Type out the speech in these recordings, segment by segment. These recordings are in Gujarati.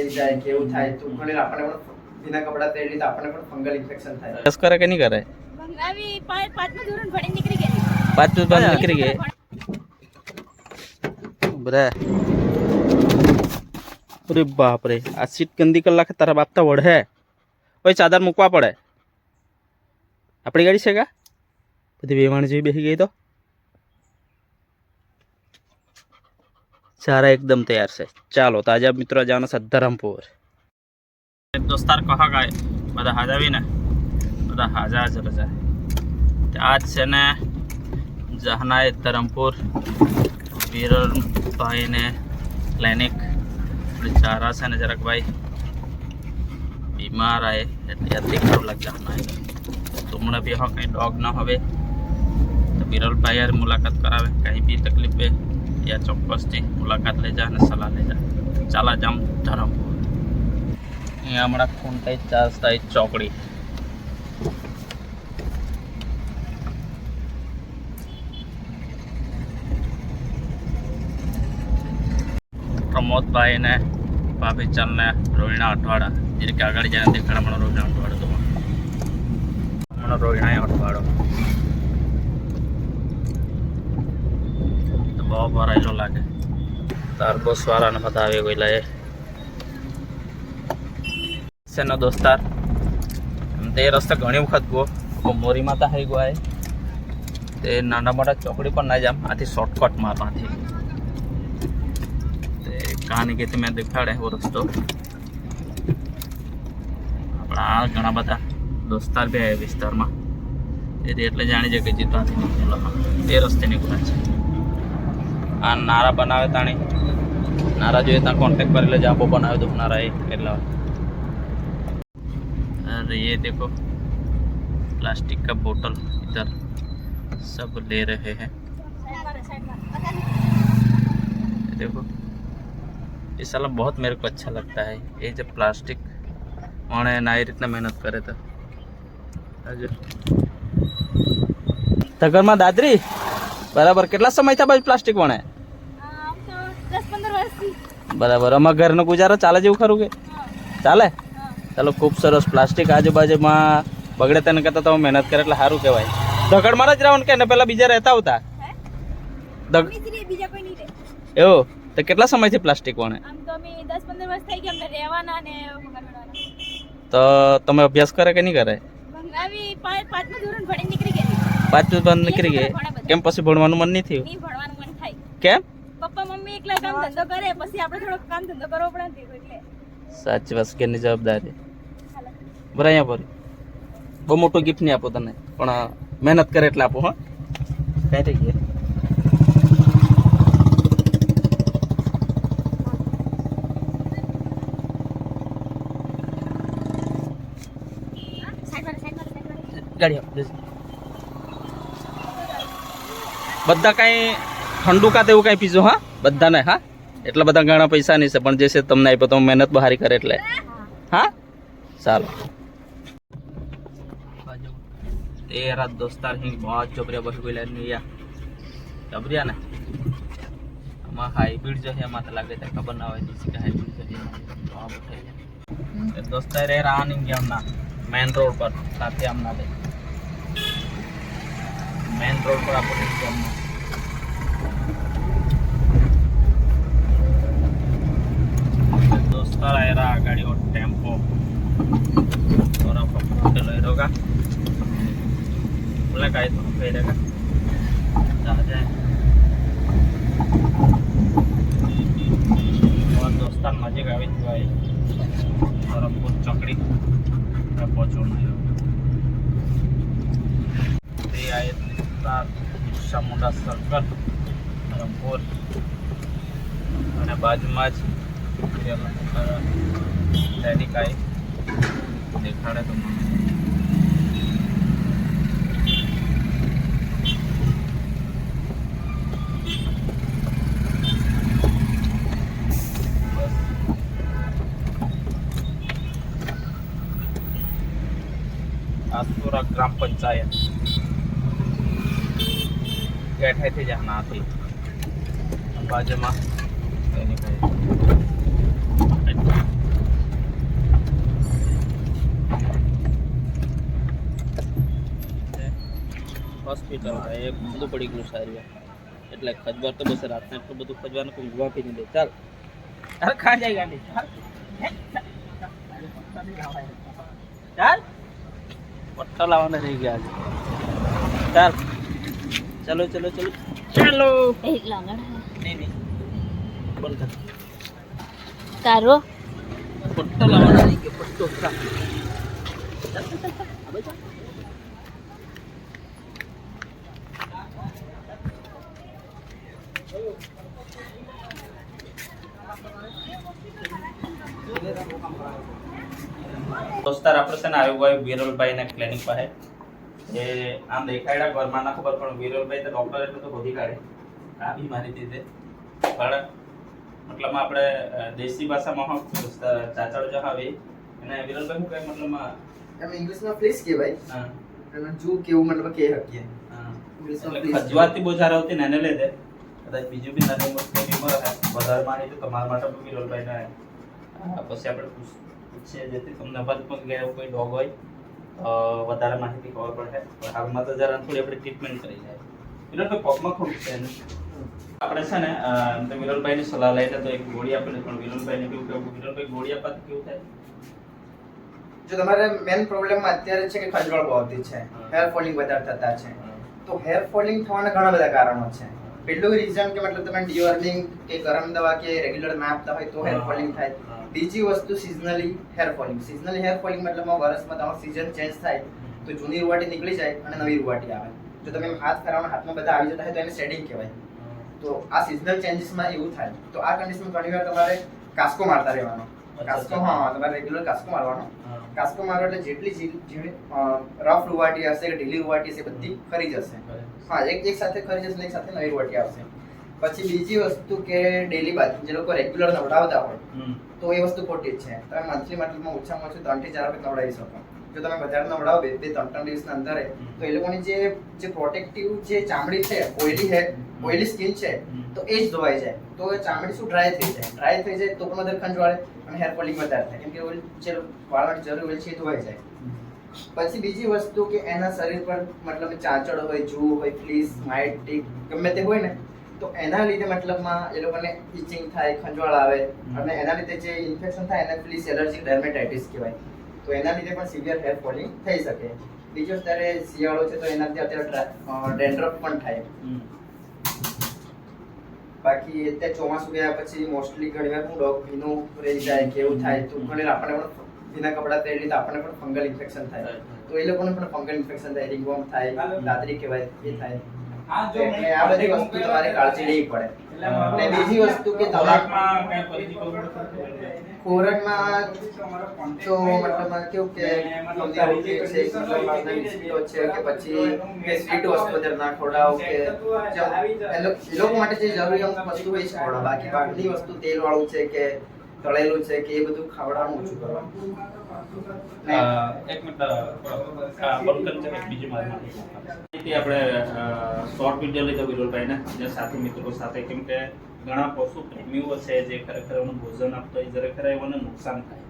રહી જાય કે એવું થાય તો ઘણી આપણને પણ વિના કપડાં પહેરીએ તો આપણને પણ ફંગલ ઇન્ફેક્શન થાય. અભ્યાસ કરે કે નહીં કરે? આવી પાંચ પાંચમું ધોરણ ભણી નીકળી ગઈ. પાંચમું ધોરણ નીકળી ગઈ? બરે અરે બાપ રે આ સીટ ગંદી કલાક તારા બાપતા વઢે. ઓય ચાદર મૂકવા પડે. આપણી ગાડી છે કા? બધી વેવાણ જેવી બેસી ગઈ તો? ચારા એકદમ તૈયાર છે ચાલો તાજા મિત્રો જવાના છે ધરમપુર દોસ્તાર કહા ગાય બધા હાજાવી ને બધા હાજા જ રજા આજ છે ને જહનાએ ધરમપુર વીરભાઈને ક્લિનિક આપણે ચારા છે ને જરાક ભાઈ બીમાર આए એટલે અતિ ખરાબ લાગ જહનાએ તો હમણાં બી હા કંઈ ડોગ ના હવે તો વિરલભાઈ યાર મુલાકાત કરાવે કંઈ બી તકલીફ હોય યા ચોક્કસથી. મુલાકાત લઈ જા અને સલાહ લઈ જા. ચાલા જામ ધરમપુર અહીંયા હમણાં ખૂન થાય ચાર્જ થાય, ચોકડી. પ્રમોદભાઈ ને ભાભી ચાલને રોહિણા અઠવાડા. જે આગળ જાય દેખાડ હમણાં રોહિણા અઠવાડો તો. હમણાં રોહિણા અઠવાડો. બહુ ભરાયેલો લાગે. તાર બસ વાળાને બધા આવી ગયેલા એ શેનો દોસ્તાર તે રસ્તે ઘણી વખત ગયો. પણ મોરી માતા થઈ ગયો એ તે નાના મોટા ચોકડી પર ના જામ, આથી શોર્ટકટ મારવાથી તે કહાની કે મેં દેખાડે એવો રસ્તો. આપણા ઘણા બધા દોસ્તાર બી વિસ્તારમાં. તેથી એટલે જાણી જાય કે જીતવાથી નીકળેલો. તે રસ્તે નીકળ્યા છે. આ નારા બનાવે તાણી નારા જોઈએ ત્યાં કોન્ટેક્ટ કરી લેજો આપો બનાવે તો નારા એ કેટલા अरे ये देखो प्लास्टिक का बोतल इधर सब ले रहे हैं ये देखो ये साला बहुत मेरे को अच्छा लगता है ये जब प्लास्टिक वहाँ नायर इतना मेहनत करे तो તગરમાં દાદરી બરાબર કેટલા સમય થયા બાજુ પ્લાસ્ટિક વણે બરાબર. અમારા ઘરનો ગુજારો ચાલે જેવું ખરું કે? ચાલે? ચાલો ખૂબ સરસ. પ્લાસ્ટિક આજુબાજુમાં બગડે તેને કરતાં તમે મહેનત કરે એટલે સારું કહેવાય. ધગડમાં જ રહેવાનું કે એને પહેલાં બીજા રહેતા આવતા? એવું? તો કેટલા સમયથી પ્લાસ્ટિક વણે? તો ને તમે અભ્યાસ કરે કે નહીં કરે? પાંચમું ધોરણ નીકળી ગઈ. બંધ નીકળી ગઈ. કેમ? પછી ભણવાનું મન નહીં થાય. કેમ? પપ્પા મમ્મી એકલા કામ ધંધો કરે પછી આપણે થોડો કામ ધંધો કરવો પડે ને એટલે. સાચી વાત કેની જવાબદારી. બરાબર પર બહુ મોટું ગિફ્ટ નહીં આપો તને પણ મહેનત કરે એટલે આપો હા. કઈ થઈ ગયા ગાડી આપો બધા કાંઈ ઠંડુ કા તેવું કાંઈ પીજો હા બધાને હા એટલા બધા ઘણા પૈસા નહીં છે પણ જે છે તમને આપ્યો તમે મહેનત બહારી કરે એટલે હા ચાલો તેરા દોસ્તાર હિંગ બહુ ચોપરિયા બસ ગયેલા નહીં ચબરિયા ને આમાં હાઈબ્રિડ જો છે એમાં તો લાગે ત્યાં ખબર ના હોય કે હાઈબ્રિડ જો છે બહુ બઠાઈ દોસ્તાર એ રાહ નહીં ગયા હમણાં મેન રોડ પર સાથે હમણાં તે મેન રોડ પર આપણે ગયા હમણાં दोस्तार કર્યા કા દોસ્તાન નજીક આવી જવાય ધરમપુર ચોકડી પહોંચવાનું તે આ વિસ્તાર સામુંડા સર્કલ ધરમપુર અને બાજુમાં જ સૈનિક આવી દેખાડે તો મને ગ્રામ પંચાયત બેઠાથી જાના હતી બાજુમાં એની ભાઈ હોસ્પિટલ એ બધું પડી ગયું સારું એટલે ખજવાર તો બસ રાતના એટલું બધું ખજવાનું કોઈ યુવા પી દે ચાલ ચાલ ખા જાય ગાંધી ચાલ પટ્ટા લાવવાના રહી ગયા છે. ચાલ. ચલો ચલો ચલો. ચાલો. એક લાંગણ નહીં નહીં. બંધ કર. તારો? પટ્ટો લાવવાના રહી ગયો પટ્ટો ચાલ ચાલ, દોસ્તાર આપણે છે આવ્યો હોય વિરલભાઈ ના ક્લિનિક પાસે. એ આમ દેખાડ્યા ઘરમાં ના ખબર પણ વિરલભાઈ તો ડોક્ટર એટલે તો શોધી કાઢે. આ બીમારી તે પણ મતલબ આપણે દેશી ભાષામાં ચાચડ જો આવે એને વિરલભાઈ શું કહે મતલબ એમ ઇંગ્લિશમાં પ્લીઝ કહેવાય. હા, અને જુ કેવું મતલબ કે હકીએ. ખજવાતી બહુ સારા ને એને લીધે કદાચ બીજું બી નાની મોટી બીમાર વધારે માની તો તમારા માટે પણ વિરલભાઈ ના પછી આપણે પૂછ- પૂછીએ જેથી તમને પણ ગયા એવું કોઈ ડોગ હોય તો વધારે માહિતી ખબર પડે. હાલમાં તો જરા થોડી આપણે ટ્રીટમેન્ટ કરી જાય. વિરલભાઈ પગમાં થોડુંક છે આપણે છે ને તો વિરલભાઈની સલાહ લઈને તો એક ગોળી આપેલી પણ વિરલભાઈને કેવું કેવું વિરલભાઈ ગોળી આપવાથી કેવું થાય? જો તમારે મેન પ્રોબ્લેમ અત્યારે છે કે ખજવાળ બહુ આવતી છે. હેર ફોલિંગ વધારે થતા છે. તો હેર ફોલિંગ થવાના ઘણા બધા કારણો છે. પહેલું રીઝન કે મતલબ તમે ડિયોર્નિંગ કે ગરમ દવા કે રેગ્યુલર ના આપતા હોય તો હેર ફોલિંગ થાય. બીજી વસ્તુ seasonally hair falling seasonally hair falling મતલબમાં વર્ષમાં તમારો સિઝન ચેન્જ થાય તો જૂની રૂવાટી નીકળી જાય અને નવી રૂવાટી આવે. જો તમે હાથ ફેરવાના હાથમાં બધા આવી જતા હોય તો એને શેડિંગ કહેવાય. તો આ સિઝનલ ચેન્જીસમાં એવું થાય. તો આ કન્ડિશનમાં ઘણીવાર તમારે કાસ્કો મારતા રહેવાનો. કાસ્કો હા તમારે રેગ્યુલર કાસ્કો મારવાનો. કાસ્કો મારો એટલે જેટલી જી- ઝીણી, રફ રૂવાટી હશે કે ઢીલી રૂવાટી હશે બધી ખરી જશે. હા એક એક સાથે ખરી જશે એક સાથે નવી રૂવાટી આવશે. પછી બીજી વસ્તુ કે ડેલી બાથ જે લોકો રેગ્યુલર નવડાવતા હોય તો એ વસ્તુ ખોટી જ છે. તમે મંથલી મતલબમાં ઓછામાં ઓછું ત્રણથી ચાર વખત નવડાવી શકો. જો તમે વધારે નવડાવો બે બે ત્રણ ત્રણ દિવસના અંતરે તો એ લોકોની જે જે પ્રોટેક્ટિવ જે ચામડી છે ઓઇલી હે ઓઇલી સ્કિન છે તો એ જ ધોવાઈ જાય. તો એ ચામડી શું ડ્રાય થઈ જાય? ડ્રાય થઈ જાય તો પણ વધારે ખંજવાળે અને હેર ફોલિંગ વધારે થાય. કેમ કે ઓઇલ જે વાળવાની જરૂર હોય છે એ ધોવાઈ જાય. પછી બીજી વસ્તુ કે એના શરીર પર મતલબ ચાંચડ હોય જૂ હોય ફ્લીસ માઇટ ટીક ગમે તે હોય ને તો એના લીધે મતલબમાં એ લોકોને ઇચિંગ થાય ખંજવાળ આવે અને એના લીધે જે ઇન્ફેક્શન થાય એને પ્લીસ એલર્જી ડર્મેટાઇટિસ કહેવાય. તો એના લીધે પણ સિવિયર હેર ફોલિંગ થઈ શકે. બીજું અત્યારે શિયાળો છે તો એનાથી અત્યારે ડેન્ડ્રફ પણ થાય. બાકી અત્યારે ચોમાસું ગયા પછી મોસ્ટલી ઘણી વાર હું ડોગ ભીનું રહી જાય કે એવું થાય તો ઘણી આપણે પણ ભીના કપડાં પહેરી તો આપણને પણ ફંગલ ઇન્ફેક્શન થાય. તો એ લોકોને પણ ફંગલ ઇન્ફેક્શન થાય રિંગવોર્મ થાય દાદરી કહેવાય એ થાય. એટલે આ બધી વસ્તુ તમારે કાળજી લેવી પડે. અને બીજી વસ્તુ કે તમારે ખોરાકમાં કઈ પરિચિત હોવું પડશે? ખોરાકમાં તો મતલબ કેવું કે છે છે કે પછી કે સ્વીટ વધારે ના કે એ લોકો માટે જે જરૂરી વસ્તુ હોય છે ખવડાવો બાકી બહારની વસ્તુ તેલ વાળું છે કે તળેલું છે કે એ બધું ખાવડાવવાનું ઓછું કરવાનું. એક મિનિટ બંધ કરી બીજી માહિતી આપણે શોર્ટ વીડિયો લીધો વિરોલભાઈને. જે સાથી મિત્રો સાથે, કેમ કે ઘણા પશુ પ્રેમીઓ છે જે ખરેખર એનું ભોજન આપતો હોય ખરેખર ખરે એમને નુકસાન થાય.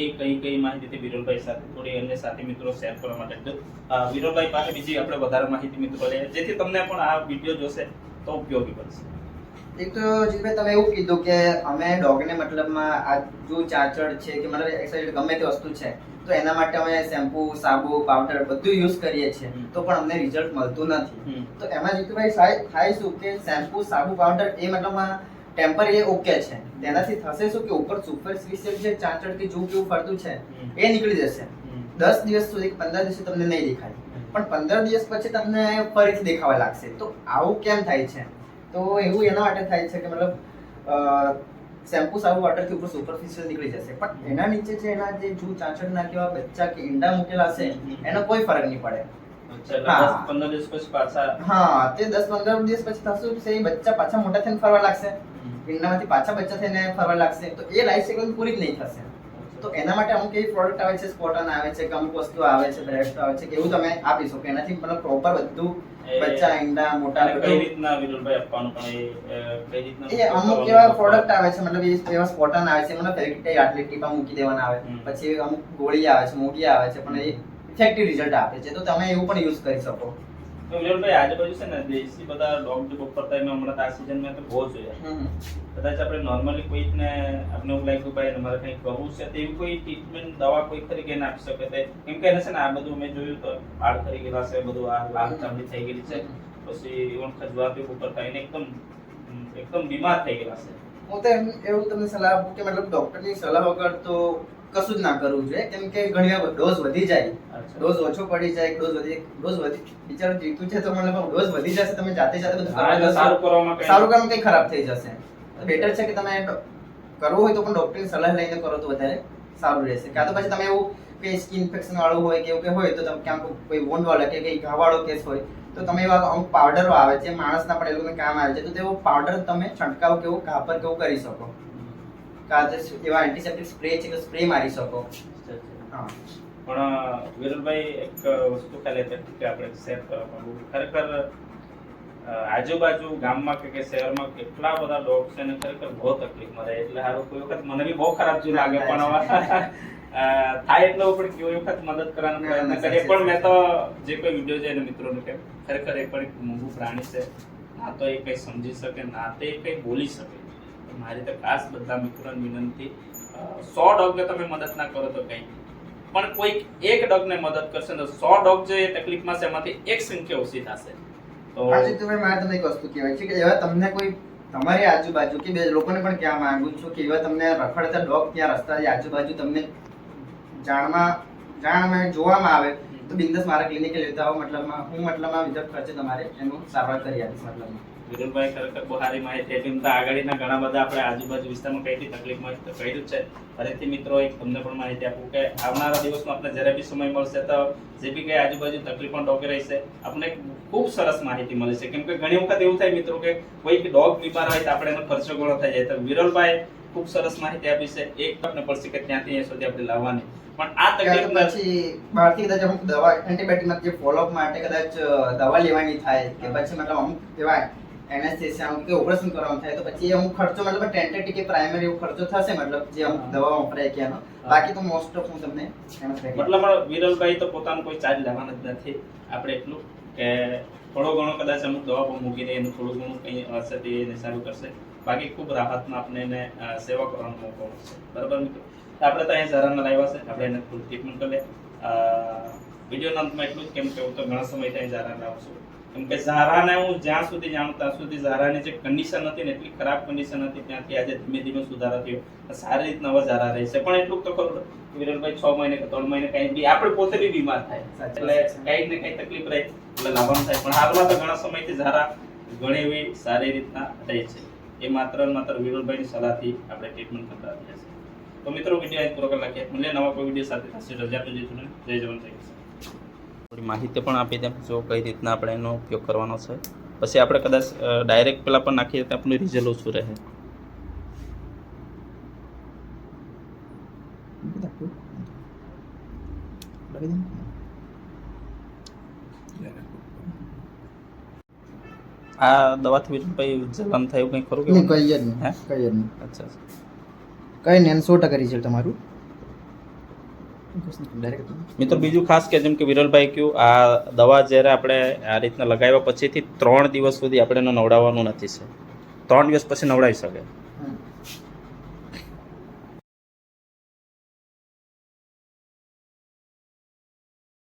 એ કઈ કઈ માહિતી વિરોલભાઈ સાથે, થોડી અન્ય સાથી મિત્રો શેર કરવા માટે વિરોલભાઈ પાસે બીજી આપણે વધારે માહિતી મિત્રો લઈએ. જેથી તમને પણ આ વીડિયો જોશે તો ઉપયોગી બનશે. એક તો જીતભાઈ તમે એવું કીધું કે અમે ડોગને મતલબમાં આ જો ચાચડ છે કે મતલબ એક્સાઇટેડ ગમે તે વસ્તુ છે તો એના માટે અમે શેમ્પુ સાબુ પાવડર બધું યુઝ કરીએ છીએ. તો પણ અમને રિઝલ્ટ મળતું નથી. તો એમાં જીતુભાઈ થાય શું કે શેમ્પુ સાબુ પાવડર એ મતલબમાં એ ઓકે છે. તેનાથી થશે શું કે ઉપર સુપરફિશિયલ જે ચાચડ કે જૂ કેવું ફરતું છે એ નીકળી જશે. દસ દિવસ સુધી પંદર દિવસ તમને નહીં દેખાય. પણ પંદર દિવસ પછી તમને ફરીથી દેખાવા લાગશે. તો આવું કેમ થાય છે? તો એવું એના માટે થાય છે કે મતલબ શેમ્પુ સારું વોટરથી ઉપર સુપરફિશિયલ નીકળી જશે. પણ એના નીચે જે એના જે જૂ ચાંચડના કેવા બચ્ચા કે ઈંડા મૂકેલા છે એનો કોઈ ફરક નહીં પડે. હા. દસ પંદર દિવસ પછી પાછા હા તે દસ પંદર દિવસ પછી થશે છે એ બચ્ચા પાછા મોટા થઈને ફરવા લાગશે. ઈંડામાંથી પાછા બચ્ચા થઈને ફરવા લાગશે. તો એ લાઈફ સાયકલ પૂરી જ નહીં થશે. તો એના માટે અમુક એવી પ્રોડક્ટ આવે છે સ્પોટન આવે છે અમુક વસ્તુ આવે છે બ્રેસ્ટ આવે છે કે એવું તમે આપી શકો. એનાથી મતલબ પ્રોપર બધું બચ્ચા ઈંડા મોટા કઈ રીતના વિરુલભાઈ આપવાનું પણ એ કઈ રીતના એ અમુક એવા પ્રોડક્ટ આવે છે મતલબ એવા સ્પોટન આવે છે મતલબ ફેવિક્વિક આટલી ટીપા મૂકી દેવાના આવે. પછી અમુક ગોળી આવે છે મૂકી આવે છે પણ એ ઇફેક્ટિવ રિઝલ્ટ આપે છે. તો તમે એવું પણ યુઝ કરી શકો. તો વિરલભાઈ આજુબાજુ છે ને દેશી બધા ડોગ જે બપોરતા એમાં હમણાં આ સિઝનમાં તો બહુ જોયા કદાચ આપણે નોર્મલી કોઈકને આપણે એવું લાગ્યું ભાઈ એને મારે કરવું છે તો કોઈ ટ્રીટમેન્ટ દવા કોઈ તરીકે આપી શકે તે કેમ કે એને છે ને આ બધું મેં જોયું તો વાળ ખરી ગયેલા છે બધું આ લાલ ચામડી થઈ ગયેલી છે. પછી ખજવા બી ઉપર થઈને એકદમ એકદમ બીમાર થઈ ગયેલા છે. હું તો એમ એવું તમને સલાહ આપું કે મતલબ ડોક્ટરની સલાહ વગર તો કશું જ ના કરવું જોઈએ. કેમ કે ઘણી વાર ડોઝ વધી જાય. ડોઝ ઓછો પડી જાય ડોઝ વધી ડોઝ વધી બિચારું જીતું છે તો મને ડોઝ વધી જશે તમે જાતે જાતે બધું સારું. કરવામાં કામ કઈ ખરાબ થઈ જશે. બેટર છે કે તમે કરવું હોય તો પણ ડોક્ટરની સલાહ લઈને કરો તો વધારે સારું રહેશે. કાં તો પછી તમે એવું કે સ્કિન ઇન્ફેક્શન વાળું હોય કે એવું કે હોય તો તમે ક્યાંક કોઈ વોન્ડ વાળો કે કઈ ઘા વાળો કેસ હોય તો તમે એવા અમુક પાવડરો આવે છે. માણસના પણ એ લોકોને કામ આવે છે. તો તેવો પાવડર તમે છંટકાવ કેવું ઘા પર કેવું કરી શકો. કાં એવા એન્ટિસેપ્ટિક સ્પ્રે છે કે સ્પ્રે મારી શકો. હા. પણ વિરલભાઈ એક વસ્તુ ખાલી હતી કે આપણે શેર કરવા ખરેખર આજુબાજુ ગામમાં કે શહેરમાં કેટલા બધા ડોગ છે ને ખરેખર બહુ તકલીફ મળે. એટલે હારું કોઈ વખત મને બી બહુ ખરાબ જો લાગે પણ થાય એટલો પણ કોઈ વખત મદદ કરવાનો પ્રયત્ન કરીએ. પણ મેં તો જે કોઈ વીડિયો છે એને મિત્રોને કે ખરેખર એ પણ એક મોંઘું પ્રાણી છે. ના તો એ કંઈ સમજી શકે ના તો એ કંઈ બોલી શકે. મારી તો ખાસ બધા મિત્રોને વિનંતી સો ડોગને તમે મદદ ના કરો તો કંઈ. પણ કોઈક એક ડોગને મદદ કરશે તો સો ડોગ જે તકલીફમાં છે એમાંથી એક સંખ્યા ઓછી થશે તો તમે મારે તમને એક વસ્તુ કહેવાય છે કે એવા તમને કોઈ તમારી આજુબાજુ કે બે લોકોને પણ કહેવા માંગુ છું કે એવા તમને રખડતા ડોગ ત્યાં રસ્તાની આજુબાજુ તમને જાણમાં જાણમાં જોવામાં આવે તો બિંદસ મારા ક્લિનિકે લેતા આવો, મતલબમાં હું મતલબમાં વિઝિટ ખર્ચે તમારે એનું સારવાર કરી આપીશ મતલબમાં. વિરુલભાઈ ખરેખર બહુ સારી માહિતી આપી તો આગળના ઘણા બધા આપણે આજુબાજુ વિસ્તારમાં કઈ કઈ તકલીફ મળે તો કહ્યું છે. ફરીથી મિત્રો એક તમને પણ માહિતી આપું કે આવનારા દિવસમાં આપણે જ્યારે બી સમય મળશે તો જે બી કઈ આજુબાજુ તકલીફ પણ ડોગ રહેશે આપણને ખૂબ સરસ માહિતી મળે છે કેમ કે ઘણી વખત એવું થાય મિત્રો કે કોઈ ડોગ બીમાર હોય તો આપણે એનો ખર્ચો ગોળો થઈ જાય. તો વિરલભાઈ ખૂબ સરસ માહિતી આપી છે. એક આપણે પડશે કે ત્યાંથી અહીંયા સુધી આપણે લાવવાની. પણ આ તકલીફ પછી બહારથી કદાચ અમુક દવા એન્ટીબાયોટિક જે ફોલોઅપ માટે કદાચ દવા લેવાની થાય કે પછી મતલબ અમુક એવા એનેસ્થેસિયા કે ઓપરેશન કરવાનું થાય તો પછી અમુક ખર્ચો મતલબ ટેન્ટેટિવ કે પ્રાઇમરી ખર્ચો થશે મતલબ જે અમુક દવા વપરાય કે એનો. બાકી તો મોસ્ટ ઓફ હું તમને મતલબ વિરલભાઈ તો પોતાનું કોઈ ચાર્જ લેવાના જ નથી. આપણે એટલું કે થોડો ઘણો કદાચ અમુક દવા પણ મૂકીને એનું થોડું ઘણું કંઈ હશે તે એને સારું કરશે બાકી ખૂબ રાહતમાં આપણે એને સેવા કરવાનો મોકો મળશે. બરાબર મિત્રો? આપણે તો અહીંયા ઝારાના લાવ્યા છે. આપણે એને ફૂલ ટ્રીટમેન્ટ કરી લે. વિડીયોના અંતમાં એટલું જ કેમ કે હું તો ઘણા સમયથી અહીં ઝારા લાવું છું. કેમ કે ઝારાને હું જ્યાં સુધી જાણું ત્યાં સુધી ઝારાની જે કન્ડિશન હતી ને એટલી ખરાબ કન્ડિશન હતી ત્યાંથી આજે ધીમે ધીમે સુધારો થયો. સારી રીતના હવે ઝારા રહે છે. પણ એટલું તો ખરું વિરલભાઈ છ મહિને કે ત્રણ મહિને કંઈ બી આપણે પોતે બી બીમાર થાય. એટલે કઈ કંઈક ને કઈ તકલીફ રહે એટલે લાવવાનું થાય. પણ હાલમાં તો ઘણા સમયથી ઝારા ઘણી એવી સારી રીતના રહે છે. એ માત્ર માત્ર વિરલભાઈની સલાહથી આપણે ટ્રીટમેન્ટ કરતા રહ્યા છીએ. તો મિત્રો વીડિયો અહીં પૂરો કરી નાખીએ. મળીએ નવા કોઈ વીડિયો સાથે. થશે રજા તો જીતું જય જવાન થઈ થોડી માહિતી પણ આપી દે. જો કઈ રીતના આપણે એનો ઉપયોગ કરવાનો છે. પછી આપણે કદાચ ડાયરેક્ટ પેલા પણ નાખીએ તો આપણું રિઝલ્ટ ઓછું રહે. આ દવાથી વિરુલભાઈ જલન થયું કંઈ ખરું કે કઈ જ નહીં. કઈ જ નહીં. અચ્છા. કઈ નહીં સો ટકા રિઝલ્ટ તમારું? ડાયરેક્ટ મિત્રો બીજું ખાસ કે જેમ કે વિરલભાઈ કહ્યું આ દવા જ્યારે આપણે આ રીતના લગાવ્યા પછીથી ત્રણ દિવસ સુધી આપણે એને નવડાવવાનું નથી છે ત્રણ દિવસ પછી નવડાવી શકે.